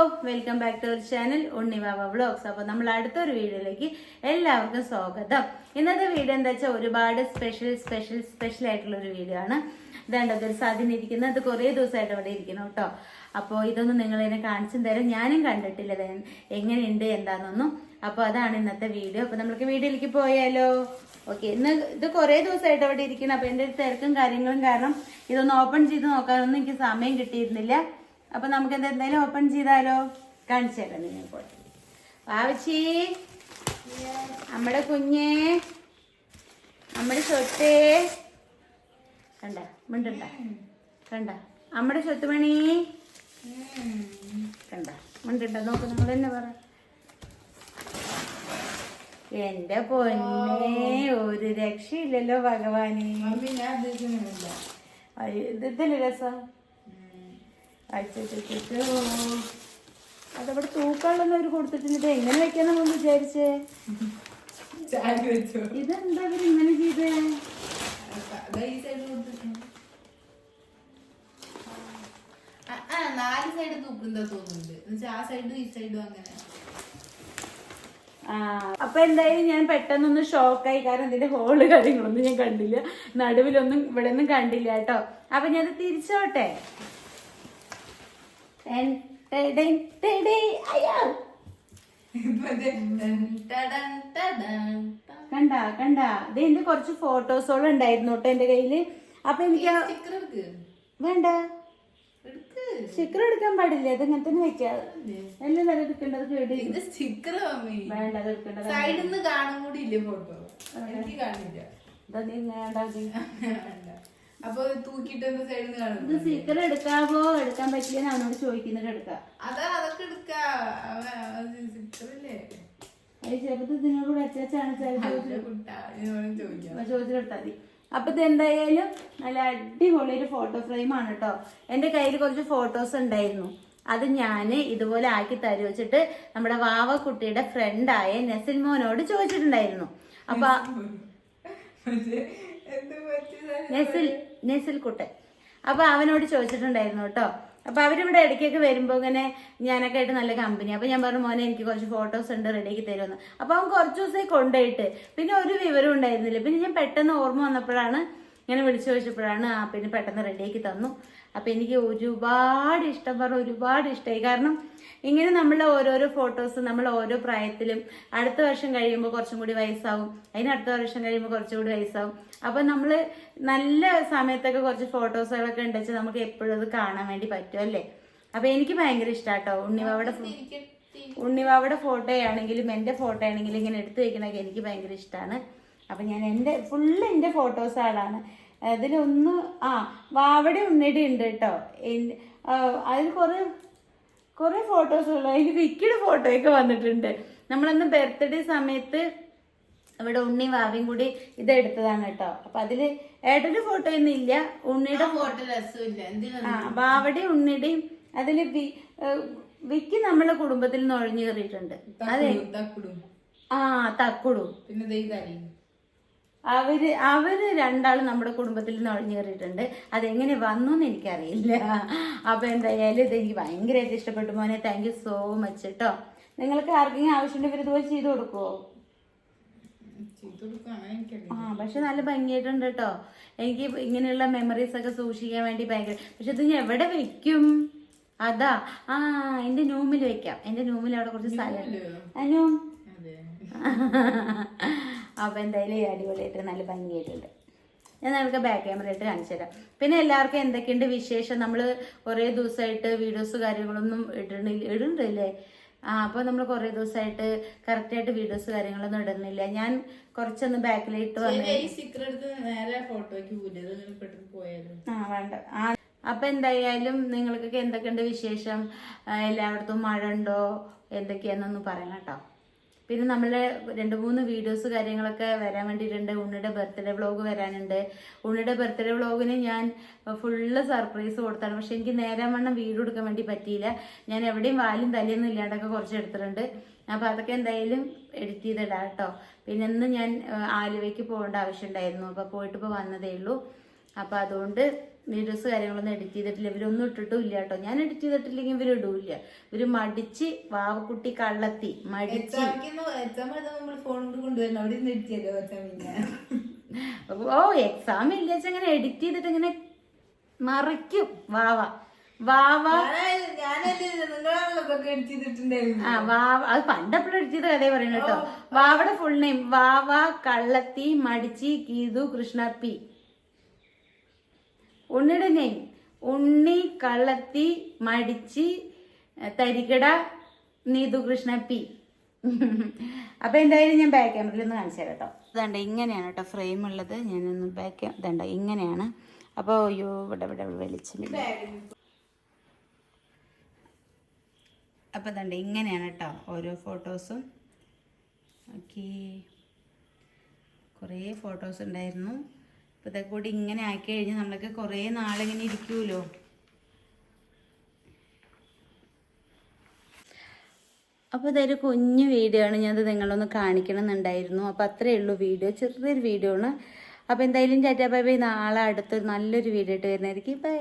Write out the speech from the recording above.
Welcome back to our channel Unnivava vlogs അപ്പോൾ നമ്മൾ അടുത്തൊരു വീഡിയോയിലേക്ക് എല്ലാവർക്കും സ്വാഗതം. ഇന്നത്തെ വീഡിയോ എന്താ വെച്ചാൽ ഒരുപാട് സ്പെഷ്യൽ സ്പെഷ്യൽ സ്പെഷ്യൽ ആയിട്ടുള്ള ഒരു വീഡിയോ ആണ്. ഇതാണ്ടത് ഒരു സാധ്യത ഇരിക്കുന്നത് അത് കുറേ ദിവസമായിട്ട് അവിടെ ഇരിക്കണം കേട്ടോ. അപ്പോൾ ഇതൊന്നും നിങ്ങളതിനെ കാണിച്ചും തരാം ഞാനും കണ്ടിട്ടില്ല. എങ്ങനെയുണ്ട് എന്താണെന്നൊന്നും അപ്പോൾ അതാണ് ഇന്നത്തെ വീഡിയോ. അപ്പോൾ നമുക്ക് വീഡിയോയിലേക്ക് പോയാലോ? ഓക്കെ ഇന്ന് ഇത് കുറേ ദിവസമായിട്ട് അവിടെ ഇരിക്കുന്നു. അപ്പോൾ എന്റെ ഒരു തിരക്കും കാര്യങ്ങളും കാരണം ഇതൊന്ന് ഓപ്പൺ ചെയ്ത് നോക്കാനൊന്നും എനിക്ക് സമയം കിട്ടിയിരുന്നില്ല. അപ്പൊ നമുക്ക് എന്താ എന്തായാലും ഓപ്പൺ ചെയ്താലോ? കാണിച്ചു തരാം നിങ്ങൾക്ക് ആവശ്യേ നമ്മുടെ കുഞ്ഞേ നമ്മുടെ സ്വത്തേ. കണ്ട മിണ്ടണ്ട. കണ്ട നമ്മുടെ സ്വത്തുമണി കണ്ട മിണ്ടണ്ട. നോക്ക് നമ്മൾ തന്നെ പറ. എന്റെ പൊന്നെ ഒരു രക്ഷയില്ലല്ലോ ഭഗവാനെ. ഇതല്ലേ രസം? അതവിടെ തൂക്കാളൊന്നും അവർ കൊടുത്തിട്ടുണ്ട് ഇത് എങ്ങനെ വെക്കാൻ നമ്മൾ വിചാരിച്ചേ? ഇതെന്താ അവർ ഇങ്ങനെ ചെയ്തേ? അതാ ഈ സൈഡ് കൊടുത്തിട്ടുണ്ട് ആ, ആ നാല് സൈഡ് തൂക്കുന്നതാ തോന്നുന്നുണ്ട്. എന്നുവെച്ചാൽ ആ സൈഡും ഈ സൈഡും അങ്ങനെ. ആ അപ്പൊ എന്തായാലും ഞാൻ പെട്ടെന്നൊന്ന് ഷോക്കായി കാരണം ഇതിന്റെ ഹോൾ കാര്യങ്ങളൊന്നും ഞാൻ കണ്ടില്ല. നടുവിലൊന്നും ഇവിടെ ഒന്നും കണ്ടില്ല കേട്ടോ. അപ്പൊ ഞാൻ തിരിച്ചോട്ടെ? കണ്ട കണ്ട. ഇതിന്റെ കുറച്ച് ഫോട്ടോസോളം ഉണ്ടായിരുന്നു കേട്ടോ എന്റെ കയ്യിൽ. അപ്പൊ എനിക്ക് വേണ്ട. സ്റ്റിക്കർ എടുക്കാൻ പാടില്ല. ഇത് ഇങ്ങനെ തന്നെ വെക്കാതെ എല്ലാം അത് എടുക്കേണ്ടത് കേടി സ്റ്റിക്കർ വേണ്ട അത് എടുക്കേണ്ടത് സൈഡിൽ നിന്ന് കാണും കൂടി ഇല്ലേ ഫോട്ടോ എനിക്ക് കാണില്ല. ഇതാ നീ. വേണ്ട. അപ്പൊ തൂക്കിട്ട് സൈഡിൽ നിന്ന് കാണും. ഇത് സ്റ്റിക്കർ എടുക്കാവോ എടുക്കാൻ പറ്റില്ല അവനോട് ചോദിക്കുന്നത് എടുക്കാം. അതാ അതൊക്കെ എടുക്ക. സ്റ്റിക്കറല്ലേ അത് ചിലപ്പോൾ ഇതിനോട് കൂടെ അച്ചാച്ചാണ് കുട്ടാ ഇതിനോട് ചോദിക്കാം. ചോദിച്ചെടുത്താൽ മതി. അപ്പൊ ഇത് എന്തായാലും നല്ല അടിപൊളി ഒരു ഫോട്ടോ ഫ്രെയിം ആണ് കേട്ടോ എന്റെ കയ്യിൽ കുറച്ച് ഫോട്ടോസ് ഉണ്ടായിരുന്നു. അത് ഞാൻ ഇതുപോലെ ആക്കി തരു വെച്ചിട്ട് നമ്മുടെ വാവ കുട്ടിയുടെ ഫ്രണ്ടായ നെസിൻ മോനോട് ചോദിച്ചിട്ടുണ്ടായിരുന്നു. അപ്പൊ എന്ത് നെസിൽ നെസിൽ കുട്ടൻ. അപ്പൊ അവനോട് ചോദിച്ചിട്ടുണ്ടായിരുന്നു കേട്ടോ. അപ്പൊ അവരിവിടെ ഇടയ്ക്കൊക്കെ വരുമ്പോ ഇങ്ങനെ ഞാനൊക്കെ ആയിട്ട് നല്ല കമ്പനി അപ്പൊ ഞാൻ പറഞ്ഞു മോനെ എനിക്ക് കുറച്ച് ഫോട്ടോസ് ഉണ്ട് റെഡിയാക്കി തരുമെന്ന്. അപ്പൊ അവൻ കുറച്ച് ദിവസമായി കൊണ്ടുപോയിട്ട്. പിന്നെ ഒരു വിവരം ഉണ്ടായിരുന്നില്ല. പിന്നെ ഞാൻ പെട്ടെന്ന് ഓർമ്മ വന്നപ്പോഴാണ് ഇങ്ങനെ വിളിച്ചു ചോദിച്ചപ്പോഴാണ് ആ പിന്നെ പെട്ടെന്ന് റെഡിയാക്കി തന്നു. അപ്പൊ എനിക്ക് ഒരുപാട് ഇഷ്ടം പറഞ്ഞ ഒരുപാട് ഇഷ്ടമായി കാരണം ഇങ്ങനെ നമ്മളെ ഓരോരോ ഫോട്ടോസ് നമ്മൾ ഓരോ പ്രായത്തിലും അടുത്ത വർഷം കഴിയുമ്പോൾ കുറച്ചും കൂടി വയസ്സാവും. അതിന് അടുത്ത വർഷം കഴിയുമ്പോൾ കുറച്ചും കൂടി വയസ്സാവും. അപ്പൊ നമ്മൾ നല്ല സമയത്തൊക്കെ കുറച്ച് ഫോട്ടോസുകളൊക്കെ ഉണ്ടെച്ചാൽ നമുക്ക് എപ്പോഴും അത് കാണാൻ വേണ്ടി പറ്റും അല്ലേ? അപ്പൊ എനിക്ക് ഭയങ്കര ഇഷ്ടാട്ടോ. ഉണ്ണിവാവയുടെ ഉണ്ണിവാവയുടെ ഉണ്ണിവാവിടെ ഫോട്ടോ ആണെങ്കിലും എന്റെ ഫോട്ടോ ആണെങ്കിലും ഇങ്ങനെ എടുത്തു വയ്ക്കണമൊക്കെ എനിക്ക് ഭയങ്കര ഇഷ്ടമാണ് അപ്പം ഞാൻ എന്റെ ഫുള്ള് എന്റെ ഫോട്ടോസ് ആളാണ്. അതിലൊന്ന് ആ വാവടി ഉണ്ണിടി ഉണ്ട് കേട്ടോ അതിൽ കുറേ കുറേ ഫോട്ടോസുള്ള അതിൽ വിക്കിയുടെ ഫോട്ടോയൊക്കെ വന്നിട്ടുണ്ട്. നമ്മളന്ന് ബർത്ത്ഡേ സമയത്ത് ഇവിടെ ഉണ്ണി വാവിയും കൂടി ഇതെടുത്തതാണ് കേട്ടോ അപ്പൊ അതിൽ ഏട്ടന്റെ ഫോട്ടോ ഒന്നും ഇല്ല ഉണ്ണിയുടെ ആ വാവടി ഉണ്ണിയുടെയും അതിൽ വിക്കി നമ്മളെ കുടുംബത്തിൽ നിന്ന് ഒഴിഞ്ഞു കയറിയിട്ടുണ്ട് അതെ. ആ തക്കുടു. പിന്നെ അവർ അവർ രണ്ടാളും നമ്മുടെ കുടുംബത്തിൽ നിന്ന് ഒഴിഞ്ഞു കയറിയിട്ടുണ്ട് അതെങ്ങനെ വന്നു എന്ന് എനിക്കറിയില്ല. അപ്പൊ എന്തായാലും ഇത് എനിക്ക് ഭയങ്കരമായിട്ട് ഇഷ്ടപ്പെട്ടു മോനെ. താങ്ക് യു സോ മച്ച് കേട്ടോ നിങ്ങൾക്ക് ആർക്കെങ്കിലും ആവശ്യമുണ്ടെങ്കിൽ ഇതുപോലെ ചെയ്തു കൊടുക്കുവോ? ആ പക്ഷെ നല്ല ഭംഗിയായിട്ടുണ്ട് കേട്ടോ എനിക്ക് ഇങ്ങനെയുള്ള മെമ്മറീസ് ഒക്കെ സൂക്ഷിക്കാൻ വേണ്ടി ഭയങ്കര പക്ഷെ ഇത് ഞാൻ എവിടെ വെക്കും? അതാ. ആ എന്റെ നൂമിൽ വെക്കാം. എന്റെ നൂമിൽ അവിടെ കുറച്ച് സ്ഥലം അപ്പൊ എന്തായാലും ഈ അടിപൊളിയായിട്ട് നല്ല ഭംഗിയായിട്ടുണ്ട്. ഞാൻ നിങ്ങൾക്ക് ബാക്ക് ക്യാമറ ആയിട്ട് കാണിച്ചു തരാം. പിന്നെ എല്ലാവർക്കും എന്തൊക്കെയുണ്ട് വിശേഷം? നമ്മൾ കുറേ ദിവസമായിട്ട് വീഡിയോസ് കാര്യങ്ങളൊന്നും ഇടണില്ല ഇടുന്നില്ലേ? ആ അപ്പോൾ നമ്മൾ കുറേ ദിവസമായിട്ട് കറക്റ്റായിട്ട് വീഡിയോസ് കാര്യങ്ങളൊന്നും ഇടുന്നില്ല. ഞാൻ കുറച്ചൊന്ന് ബാക്കിലിട്ട് വന്നു ആ വേണ്ട. ആ അപ്പം എന്തായാലും നിങ്ങൾക്കൊക്കെ എന്തൊക്കെയുണ്ട് വിശേഷം? എല്ലായിടത്തും മഴ ഉണ്ടോ? എന്തൊക്കെയാണെന്നൊന്ന് പറയണം കേട്ടോ. പിന്നെ നമ്മളെ രണ്ട് മൂന്ന് വീഡിയോസ് കാര്യങ്ങളൊക്കെ വരാൻ വേണ്ടിയിട്ടുണ്ട്. ഉണ്ണിയുടെ ബർത്ത്ഡേ വ്ളോഗ് വരാനുണ്ട്. ഉണ്ണിയുടെ ബർത്ത്ഡേ വ്ളോഗിന് ഞാൻ ഫുള്ള് സർപ്രൈസ് കൊടുത്താണ്. പക്ഷെ എനിക്ക് നേരം വണ്ണം വീഡിയോ എടുക്കാൻ വേണ്ടി പറ്റിയില്ല. ഞാൻ എവിടെയും വാലും തലയൊന്നും ഇല്ലാണ്ടൊക്കെ കുറച്ച് എടുത്തിട്ടുണ്ട്. അപ്പോൾ അതൊക്കെ എന്തായാലും എഡിറ്റ് ചെയ്തിടാം കേട്ടോ. പിന്നെ ഇന്ന് ഞാൻ ആലുവയ്ക്ക് പോകേണ്ട ആവശ്യമുണ്ടായിരുന്നു അപ്പോൾ പോയിട്ട് ഇപ്പോൾ വന്നതേ ഉള്ളൂ. അപ്പം അതുകൊണ്ട് വീഡിയോസ് കാര്യങ്ങളൊന്നും എഡിറ്റ് ചെയ്തിട്ടില്ല. ഇവരൊന്നും ഇട്ടിട്ടും ഇല്ല കേട്ടോ. ഞാൻ എഡിറ്റ് ചെയ്തിട്ടില്ലെങ്കിൽ ഇവർ ഇടൂല്ല. ഇവർ മടിച്ച് വാവക്കുട്ടി കള്ളത്തി മടിച്ച്. ഓ എക്സാം ഇല്ല അങ്ങനെ എഡിറ്റ് ചെയ്തിട്ട് ഇങ്ങനെ മറിക്കും വാവ. വാവ. ആ വാവ. അത് പണ്ടപ്പോഴും എഡിറ്റ് ചെയ്ത കഥയെ പറയുന്നത് കേട്ടോ. വാവയുടെ ഫുൾ നെയിം വാവ കള്ളത്തി മടിച്ചി കീതു കൃഷ്ണ പി. ഉണ്ണിയുടെ നെയിം ഉണ്ണി കള്ളത്തി മടിച്ച് തരികട നീതു കൃഷ്ണ പി. അപ്പൊ എന്തായാലും ഞാൻ ബാക്ക് ക്യാമറയിൽ ഒന്ന് കാണിച്ചു തരാം കേട്ടോ. ഇതണ്ട ഇങ്ങനെയാണ് കേട്ടോ ഫ്രെയിം ഉള്ളത്. ഞാനൊന്ന് ബാക്ക് ഇതണ്ട ഇങ്ങനെയാണ്. അപ്പോൾ അയ്യോ ഇവിടെ ഇവിടെ വലിച്ചില്ല അപ്പോൾ ഇതണ്ട ഇങ്ങനെയാണ് കേട്ടോ ഓരോ ഫോട്ടോസും ഓക്കെ കുറേ ഫോട്ടോസ് ഉണ്ടായിരുന്നു. അപ്പോൾ ഇതൊക്കെ കൂടി ഇങ്ങനെ ആക്കി കഴിഞ്ഞാൽ നമ്മളൊക്കെ കുറേ നാളിങ്ങനെ ഇരിക്കുമല്ലോ അപ്പോൾ ഇതൊരു കുഞ്ഞു വീഡിയോ ആണ്. ഞാനത് നിങ്ങളൊന്ന് കാണിക്കണം എന്നുണ്ടായിരുന്നു അപ്പോൾ അത്രയേ ഉള്ളൂ വീഡിയോ ചെറിയൊരു വീഡിയോ ആണ്. അപ്പോൾ എന്തായാലും ടാറ്റാ ബൈ ബൈ. നാളെ അടുത്തൊരു നല്ലൊരു വീഡിയോ ആയിട്ട് വരുന്നതായിരിക്കും. ബൈ.